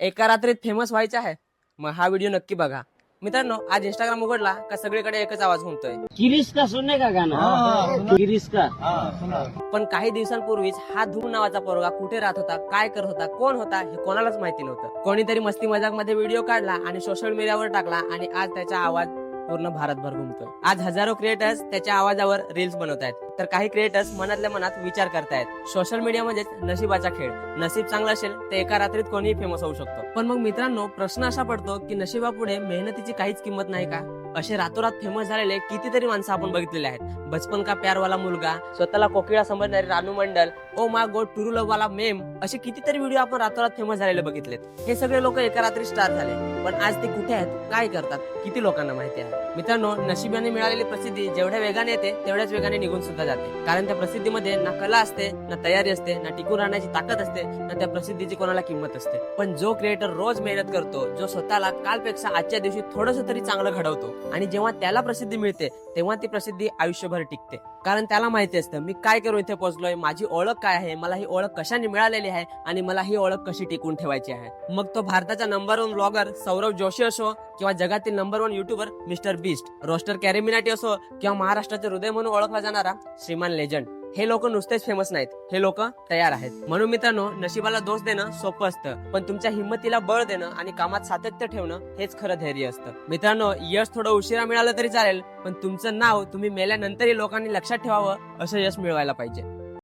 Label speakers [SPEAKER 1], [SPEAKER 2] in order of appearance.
[SPEAKER 1] एका रात्रीत फेमस व्हायचं आहे. मग हा व्हिडिओ नक्की बघा. मित्रांनो आज इंस्टाग्राम उघडला का सगळीकडे एकच आवाज घुमतोय.
[SPEAKER 2] किरीस का सुनने का गाना किरीस का
[SPEAKER 1] पण काही दिवसांपूर्वीच हा धूम नावाचा पोरगा कुठे राहत होता काय करत होता कोण होता हे कोणालाच माहिती नव्हतं. कोणीतरी मस्ती मजाकमध्ये व्हिडिओ काढला आणि सोशल मीडियावर टाकला आणि आज त्याचा आवाज पूर्ण भारतभर घुमतोय. आज हजारो क्रिएटर्स त्याच्या आवाजावर रील्स बनवत आहेत तर काही क्रिएटर्स मनातल्या मनात विचार करतायत. सोशल मीडिया म्हणजेच नशिबाचा खेळ. नशीब चांगलं असेल तर एका रात्रीत कोणीही फेमस होऊ शकतो. पण मग मित्रांनो प्रश्न असा पडतो की नशिबापुढे मेहनतीची काहीच किंमत नाही का? असे रातोरात फेमस झालेले कितीतरी माणसं आपण बघितलेले आहेत. बचपन का प्यारवाला मुलगा स्वतःला कोकिळा समजणारे रानू मंडल ओ मा गो टुरू लवाला मेम असे कितीतरी व्हिडिओ आपण रातोरात फेमस झालेले बघितलेत. हे सगळे लोक एका रात्री स्टार झाले. पण आज ते कुठे आहेत? काय करतात? किती लोकांना माहिती आहे? मित्रांनो नशिबाने मिळालेली प्रसिद्धी जेवढ्या वेगाने येते तेवढ्याच वेगाने निघून सुद्धा जाते. कारण त्या प्रसिद्धीमध्ये ना कला असते ना तयारी असते ना टिकून राहण्याची ताकद असते ना त्या प्रसिद्धीची कोणाला किंमत असते. पण जो क्रिएटर रोज मेहनत करतो जो स्वतःला कालपेक्षा आजच्या दिवशी थोडस तरी चांगलं घडवतो आणि जेव्हा त्याला प्रसिद्धी मिळते तेव्हा ती प्रसिद्धी आयुष्यभर टिकते. कारण त्याला माहिती असतं मी काय करू इथे पोहोचलोय? माझी ओळख काय आहे? मला ही ओळख कशाने मिळालेली आहे आणि मला ही ओळख कशी टिकून ठेवायची आहे? मग तो भारताचा number one blogger Saurav Joshi असो किंवा जगातील number one YouTuber mister Beast roaster CarryMinati असो किंवा महाराष्ट्राचे हृदय म्हणून ओळखला जाणारा श्रीमान लेजंड हे लोक नुसतेच फेमस नाहीत. हे लोक तयार आहेत. म्हणून मित्रांनो नशिबाला दोष देणं सोपं असतं. पण तुमच्या हिंमतीला बळ देणं आणि कामात सातत्य ठेवणं हेच खरं धैर्य असतं. मित्रांनो यश थोडं उशिरा मिळालं तरी चालेल पण तुमचं नाव तुम्ही मेल्यानंतरही लोकांनी लक्षात ठेवावं असं यश मिळवायला पाहिजे.